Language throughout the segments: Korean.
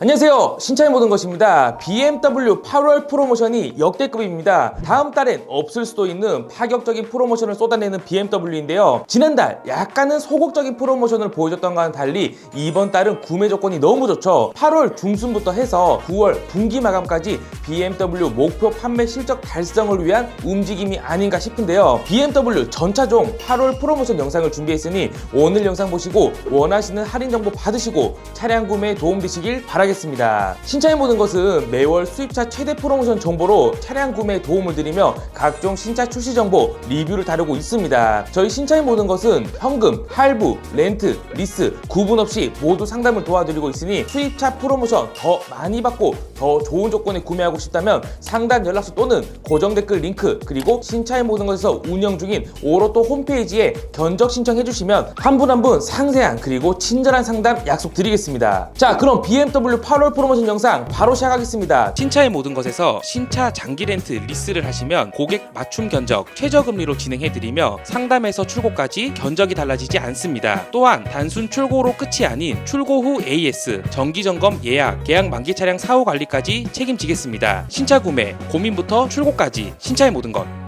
안녕하세요. 신차의 모든 것입니다. BMW 8월 프로모션이 역대급입니다. 다음 달엔 없을 수도 있는 파격적인 프로모션을 쏟아내는 BMW인데요. 지난달 약간은 소극적인 프로모션을 보여줬던 것과는 달리 이번 달은 구매 조건이 너무 좋죠. 8월 중순부터 해서 9월 분기 마감까지 BMW 목표 판매 실적 달성을 위한 움직임이 아닌가 싶은데요. BMW 전차종 8월 프로모션 영상을 준비했으니 오늘 영상 보시고 원하시는 할인 정보 받으시고 차량 구매에 도움되시길 바라겠습니다. 신차의 모든 것은 매월 수입차 최대 프로모션 정보로 차량 구매에 도움을 드리며 각종 신차 출시 정보, 리뷰를 다루고 있습니다. 저희 신차의 모든 것은 현금, 할부, 렌트, 리스 구분 없이 모두 상담을 도와드리고 있으니 수입차 프로모션 더 많이 받고 더 좋은 조건에 구매하고 싶다면 상담 연락처 또는 고정 댓글 링크 그리고 신차의 모든 것에서 운영 중인 오로또 홈페이지에 견적 신청해 주시면 한 분 한분 상세한 그리고 친절한 상담 약속드리겠습니다. 자 그럼 BMW 8월 프로모션 영상 바로 시작하겠습니다. 신차의 모든 것에서 신차 장기 렌트 리스를 하시면 고객 맞춤 견적 최저금리로 진행해드리며 상담에서 출고까지 견적이 달라지지 않습니다. 또한 단순 출고로 끝이 아닌 출고 후 AS, 정기 점검 예약, 계약 만기 차량 사후 관리까지 책임지겠습니다. 신차 구매, 고민부터 출고까지 신차의 모든 것.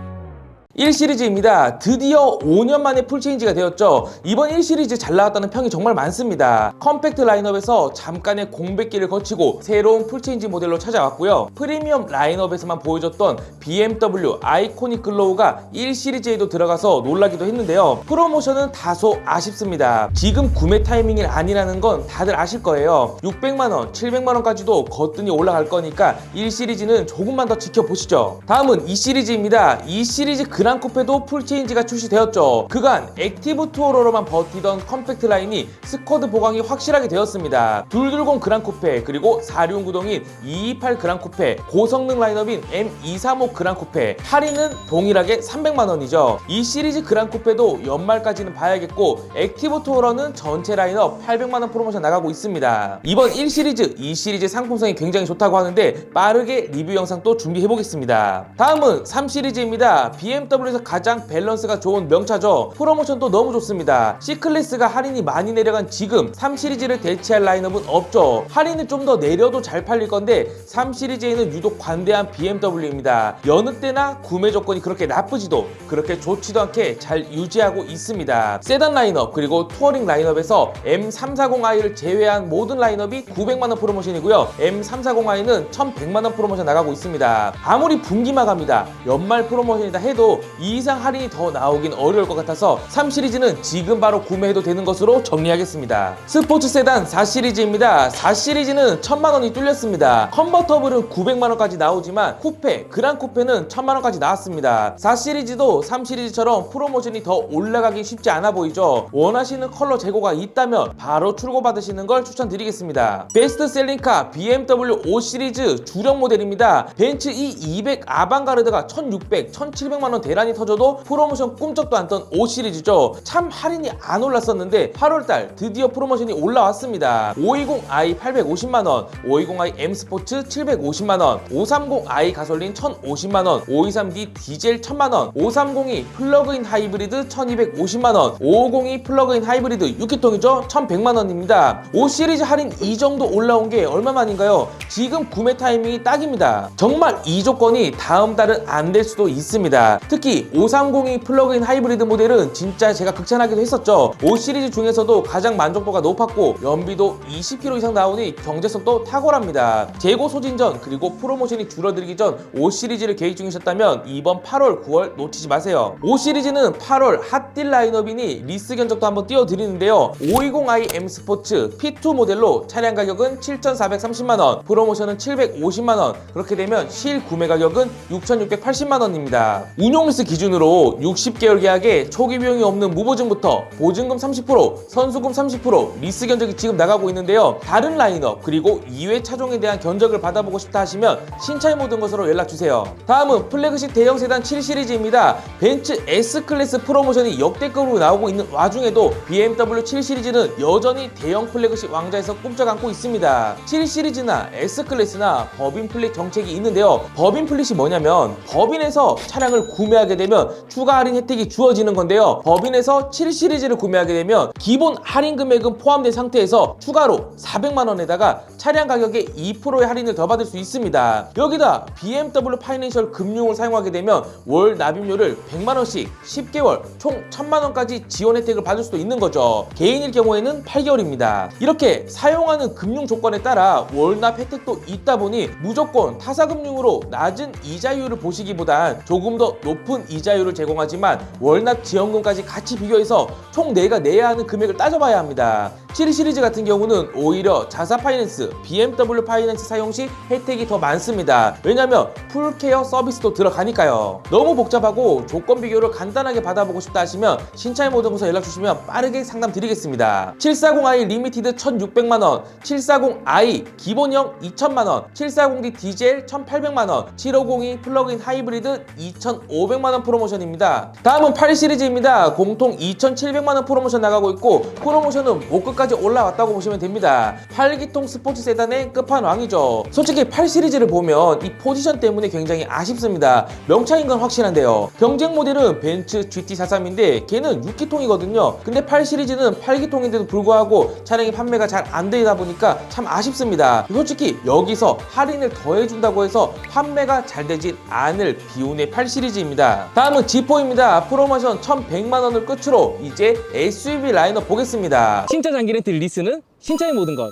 1시리즈입니다. 드디어 5년 만에 풀체인지가 되었죠. 이번 1시리즈 잘 나왔다는 평이 정말 많습니다. 컴팩트 라인업에서 잠깐의 공백기를 거치고 새로운 풀체인지 모델로 찾아왔고요. 프리미엄 라인업에서만 보여줬던 BMW 아이코닉 글로우가 1시리즈에도 들어가서 놀라기도 했는데요. 프로모션은 다소 아쉽습니다. 지금 구매 타이밍이 아니라는 건 다들 아실 거예요. 600만원, 700만원까지도 거뜬히 올라갈 거니까 1시리즈는 조금만 더 지켜보시죠. 다음은 2시리즈입니다. 2시리즈 그란 쿠페도 풀체인지가 출시되었죠. 그간 액티브 투어로만 버티던 컴팩트 라인이 스쿼드 보강이 확실하게 되었습니다. 220 그란 쿠페 그리고 4륜구동인 228 그란 쿠페 고성능 라인업인 M235 그란 쿠페 할인은 동일하게 300만 원이죠. 이 시리즈 그란 쿠페도 연말까지는 봐야겠고 액티브 투어러는 전체 라인업 800만 원 프로모션 나가고 있습니다. 이번 1 시리즈, 2 시리즈 상품성이 굉장히 좋다고 하는데 빠르게 리뷰 영상 또 준비해 보겠습니다. 다음은 3 시리즈입니다. BMW 에서 가장 밸런스가 좋은 명차죠. 프로모션도 너무 좋습니다. C클래스가 할인이 많이 내려간 지금 3 시리즈를 대체할 라인업은 없죠. 할인은 좀 더 내려도 잘 팔릴 건데 3 시리즈에는 유독 관대한 BMW입니다. 여느 때나 구매 조건이 그렇게 나쁘지도 그렇게 좋지도 않게 잘 유지하고 있습니다. 세단 라인업 그리고 투어링 라인업에서 M340i를 제외한 모든 라인업이 900만원 프로모션이고요. M340i는 1100만원 프로모션 나가고 있습니다. 아무리 분기 마감이다, 연말 프로모션이다 해도 이 이상 할인이 더 나오긴 어려울 것 같아서 3 시리즈는 지금 바로 구매해도 되는 것으로 정리하겠습니다. 스포츠 세단 4 시리즈입니다. 4 시리즈는 1000만 원이 뚫렸습니다. 컨버터블은 900만 원까지 나오지만 쿠페, 그란 쿠페는 1000만 원까지 나왔습니다. 4 시리즈도 3 시리즈처럼 프로모션이 더 올라가기 쉽지 않아 보이죠. 원하시는 컬러 재고가 있다면 바로 출고 받으시는 걸 추천드리겠습니다. 베스트셀링카 BMW 5 시리즈 주력 모델입니다. 벤츠 E200 아방가르드가 1600, 1700만 원 대란이 터져도 프로모션 꿈쩍도 않던 5 시리즈죠. 참 할인이 안 올랐었는데 8월달 드디어 프로모션이 올라왔습니다. 520i 850만 원, 520i M 스포츠 750만 원, 530i 가솔린 1,050만 원, 523D 디젤 1,000만 원, 530이 플러그인 하이브리드 1,250만 원, 550이 플러그인 하이브리드 6기통이죠 1,100만 원입니다. 5 시리즈 할인 이 정도 올라온 게 얼마만인가요? 지금 구매 타이밍이 딱입니다. 정말 이 조건이 다음 달은 안 될 수도 있습니다. 특히 530이 플러그인 하이브리드 모델은 진짜 제가 극찬하기도 했었죠. 5 시리즈 중에서도 가장 만족도가 높았고 연비도 20km 이상 나오니 경제성도 탁월합니다. 재고 소진 전 그리고 프로모션이 줄어들기 전 5 시리즈를 계획 중이셨다면 이번 8월, 9월 놓치지 마세요. 5 시리즈는 8월 핫딜 라인업이니 리스 견적도 한번 띄워드리는데요. 520i M 스포츠 P2 모델로 차량 가격은 7,430만원, 프로모션은 750만원, 그렇게 되면 실 구매 가격은 6,680만원입니다. 운용 리스 기준으로 60개월 계약에 초기 비용이 없는 무보증부터 보증금 30%, 선수금 30%, 리스 견적이 지금 나가고 있는데요. 다른 라인업 그리고 2회 차종에 대한 견적을 받아보고 싶다 하시면 신차의 모든 것으로 연락주세요. 다음은 플래그십 대형 세단 7 시리즈입니다. 벤츠 S 클래스 프로모션이 역대급으로 나오고 있는 와중에도 BMW 7 시리즈는 여전히 대형 플래그십 왕자에서 꿈쩍 안고 있습니다. 7 시리즈나 S 클래스나 법인 플랫 정책이 있는데요. 법인 플랫이 뭐냐면 법인에서 차량을 구매할 구매하게 되면 추가 할인 혜택이 주어지는 건데요. 법인에서 7 시리즈를 구매하게 되면 기본 할인 금액은 포함된 상태에서 추가로 400만 원에다가 차량 가격의 2%의 할인을 더 받을 수 있습니다. 여기다 BMW 파이낸셜 금융을 사용하게 되면 월 납입료를 100만 원씩 10개월 총 1000만 원까지 지원 혜택을 받을 수도 있는 거죠. 개인일 경우에는 8개월입니다. 이렇게 사용하는 금융 조건에 따라 월납 혜택도 있다 보니 무조건 타사금융으로 낮은 이자율을 보시기보단 조금 더 높은 이자율을 제공하지만 월납 지원금까지 같이 비교해서 총 내가 내야 하는 금액을 따져봐야 합니다. 7 시리즈 같은 경우는 오히려 자사 파이낸스, BMW 파이낸스 사용 시 혜택이 더 많습니다. 왜냐면 풀케어 서비스도 들어가니까요. 너무 복잡하고 조건 비교를 간단하게 받아보고 싶다 하시면 신차의 모든 곳에 연락 주시면 빠르게 상담 드리겠습니다. 740i 리미티드 1,600만원, 740i 기본형 2,000만원, 740d 디젤 1,800만원, 7502 플러그인 하이브리드 2,500 만원 프로모션입니다. 다음은 8 시리즈입니다. 공통 2,700만원 프로모션 나가고 있고 프로모션은 목끝까지 올라왔다고 보시면 됩니다. 8기통 스포츠 세단의 끝판왕이죠. 솔직히 8 시리즈를 보면 이 포지션 때문에 굉장히 아쉽습니다. 명차인 건 확실한데요. 경쟁 모델은 벤츠 GT43인데 걔는 6기통이거든요. 근데 8 시리즈는 8기통인데도 불구하고 차량이 판매가 잘 안 되다 보니까 참 아쉽습니다. 솔직히 여기서 할인을 더해준다고 해서 판매가 잘 되진 않을 비운의 8 시리즈입니다. 다음은 G4입니다. 프로모션 1100만 원을 끝으로 이제 SUV 라인업 보겠습니다. 신차 장기 렌트 리스는 신차의 모든 것.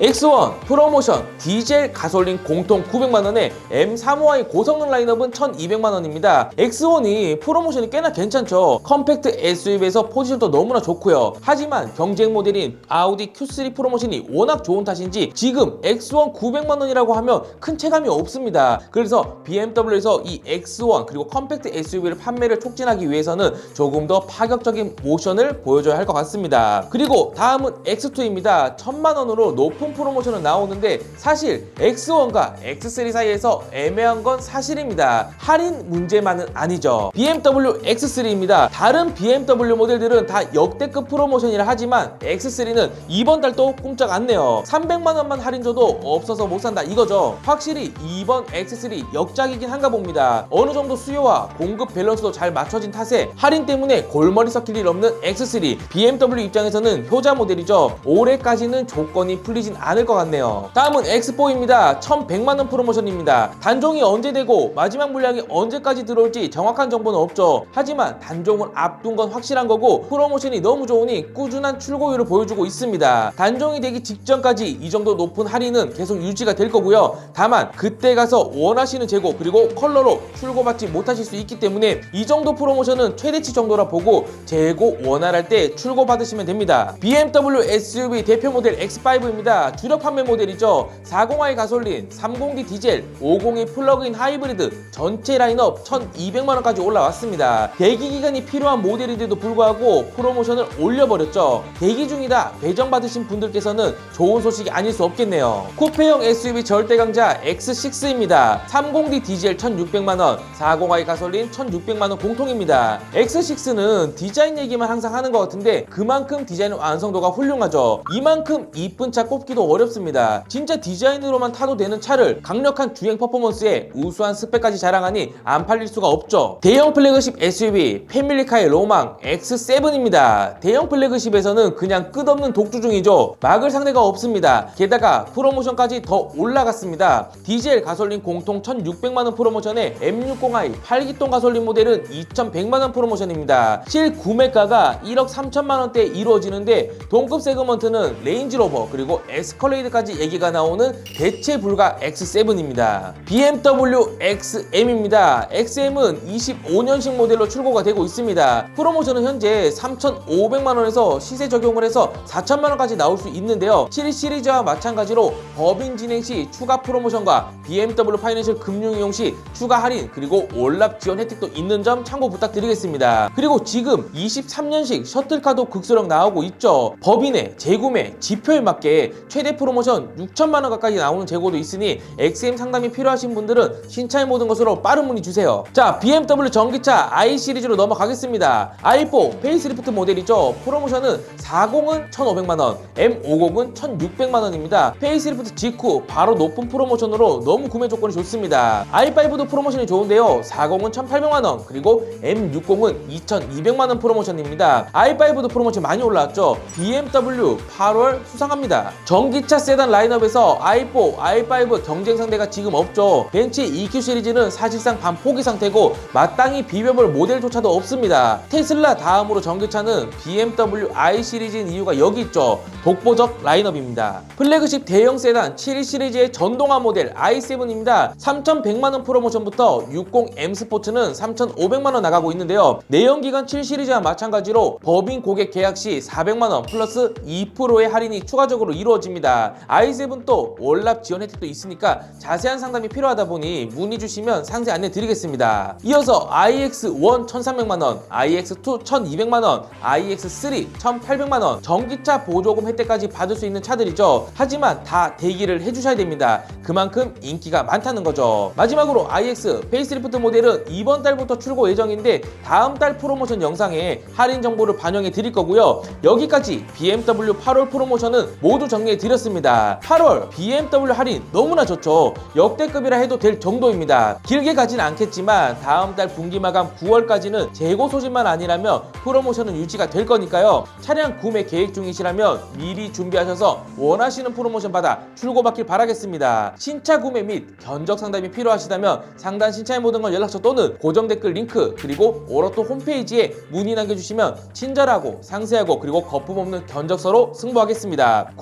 X1 프로모션 디젤 가솔린 공통 900만원에 M35i 고성능 라인업은 1200만원입니다. X1이 프로모션이 꽤나 괜찮죠. 컴팩트 SUV에서 포지션도 너무나 좋고요. 하지만 경쟁 모델인 아우디 Q3 프로모션이 워낙 좋은 탓인지 지금 X1 900만원이라고 하면 큰 체감이 없습니다. 그래서 BMW에서 이 X1 그리고 컴팩트 SUV를 판매를 촉진하기 위해서는 조금 더 파격적인 모션을 보여줘야 할 것 같습니다. 그리고 다음은 X2입니다. 1000만원으로 높은 프로모션은 나오는데 사실 X1과 X3 사이에서 애매한 건 사실입니다. 할인 문제만은 아니죠. BMW X3입니다. 다른 BMW 모델들은 다 역대급 프로모션이라 하지만 X3는 이번 달도 꼼짝 않네요. 300만 원만 할인 줘도 없어서 못 산다 이거죠. 확실히 이번 X3 역작이긴 한가 봅니다. 어느 정도 수요와 공급 밸런스도 잘 맞춰진 탓에 할인 때문에 골머리 썩힐 일 없는 X3 BMW 입장에서는 효자 모델이죠. 올해까지는 조건이 풀리진 않을 것 같네요. 다음은 X4입니다. 1100만원 프로모션입니다. 단종이 언제 되고 마지막 물량이 언제까지 들어올지 정확한 정보는 없죠. 하지만 단종을 앞둔 건 확실한 거고 프로모션이 너무 좋으니 꾸준한 출고율을 보여주고 있습니다. 단종이 되기 직전까지 이 정도 높은 할인은 계속 유지가 될 거고요. 다만 그때 가서 원하시는 재고 그리고 컬러로 출고받지 못하실 수 있기 때문에 이 정도 프로모션은 최대치 정도라 보고 재고 원활할 때 출고 받으시면 됩니다. BMW SUV 대표 모델 X5입니다. 주력 판매 모델이죠. 40i 가솔린, 30D 디젤, 502 플러그인 하이브리드 전체 라인업 1,200만원까지 올라왔습니다. 대기 기간이 필요한 모델인데도 불구하고 프로모션을 올려버렸죠. 대기 중이다 배정받으신 분들께서는 좋은 소식이 아닐 수 없겠네요. 쿠페형 SUV 절대 강자 X6입니다. 30D 디젤 1,600만원, 40i 가솔린 1,600만원 공통입니다. X6는 디자인 얘기만 항상 하는 것 같은데 그만큼 디자인 완성도가 훌륭하죠. 이만큼 이쁜 차 꼽기 도 어렵습니다. 진짜 디자인으로만 타도 되는 차를 강력한 주행 퍼포먼스에 우수한 스펙까지 자랑하니 안 팔릴 수가 없죠. 대형 플래그십 SUV 패밀리카의 로망 X7입니다. 대형 플래그십에서는 그냥 끝없는 독주 중이죠. 막을 상대가 없습니다. 게다가 프로모션까지 더 올라갔습니다. 디젤 가솔린 공통 1,600만원 프로모션에 M60i 8기통 가솔린 모델은 2,100만원 프로모션입니다. 실 구매가가 1억 3천만원대 이루어지는데 동급 세그먼트는 레인지로버 그리고 에스컬레이드까지 얘기가 나오는 대체 불가 X7입니다. BMW XM입니다. XM은 25년식 모델로 출고가 되고 있습니다. 프로모션은 현재 3,500만원에서 시세 적용을 해서 4천만원까지 나올 수 있는데요. 7 시리즈와 마찬가지로 법인 진행 시 추가 프로모션과 BMW 파이낸셜 금융 이용 시 추가 할인 그리고 월납 지원 혜택도 있는 점 참고 부탁드리겠습니다. 그리고 지금 23년식 셔틀카도 극소령 나오고 있죠. 법인의 재구매 지표에 맞게 최대 프로모션 6천만 원 가까이 나오는 재고도 있으니 XM 상담이 필요하신 분들은 신차의 모든 것으로 빠른 문의 주세요. 자, BMW 전기차 i 시리즈로 넘어가겠습니다. i4 페이스리프트 모델이죠. 프로모션은 40은 1,500만 원, M50은 1,600만 원입니다. 페이스리프트 직후 바로 높은 프로모션으로 너무 구매 조건이 좋습니다. i5도 프로모션이 좋은데요. 40은 1,800만 원, 그리고 M60은 2,200만 원 프로모션입니다. i5도 프로모션 많이 올라왔죠. BMW 8월 수상합니다. 전기차 세단 라인업에서 i4, i5 경쟁 상대가 지금 없죠. 벤츠 EQ 시리즈는 사실상 반포기 상태고 마땅히 비벼볼 모델조차도 없습니다. 테슬라 다음으로 전기차는 BMW i 시리즈인 이유가 여기 있죠. 독보적 라인업입니다. 플래그십 대형 세단 7 시리즈의 전동화 모델 i7입니다. 3,100만원 프로모션부터 60M 스포츠는 3,500만원 나가고 있는데요. 내연기관 7 시리즈와 마찬가지로 법인 고객 계약 시 400만원 플러스 2%의 할인이 추가적으로 이루어 집니다. i7 또 월납 지원 혜택도 있으니까 자세한 상담이 필요하다 보니 문의 주시면 상세 안내 드리겠습니다. 이어서 iX1 1,300만원, iX2 1,200만원, iX3 1,800만원 전기차 보조금 혜택까지 받을 수 있는 차들이죠. 하지만 다 대기를 해주셔야 됩니다. 그만큼 인기가 많다는 거죠. 마지막으로 iX 페이스리프트 모델은 이번 달부터 출고 예정인데 다음 달 프로모션 영상에 할인 정보를 반영해 드릴 거고요. 여기까지 BMW 8월 프로모션은 모두 정리해 드렸습니다. 8월 BMW 할인 너무나 좋죠. 역대급이라 해도 될 정도입니다. 길게 가진 않겠지만 다음 달 분기 마감 9월까지는 재고 소진만 아니라면 프로모션은 유지가 될 거니까요. 차량 구매 계획 중이시라면 미리 준비하셔서 원하시는 프로모션 받아 출고받길 바라겠습니다. 신차 구매 및 견적 상담이 필요하시다면 상단 신차의 모든 걸 연락처 또는 고정 댓글 링크 그리고 오로토 홈페이지에 문의 남겨주시면 친절하고 상세하고 그리고 거품 없는 견적서로 승부하겠습니다.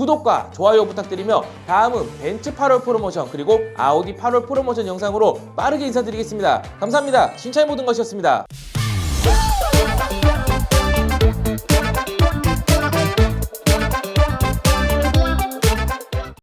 좋아요 부탁드리며 다음은 벤츠 8월 프로모션 그리고 아우디 8월 프로모션 영상으로 빠르게 인사드리겠습니다. 감사합니다. 신차의 모든 것이었습니다.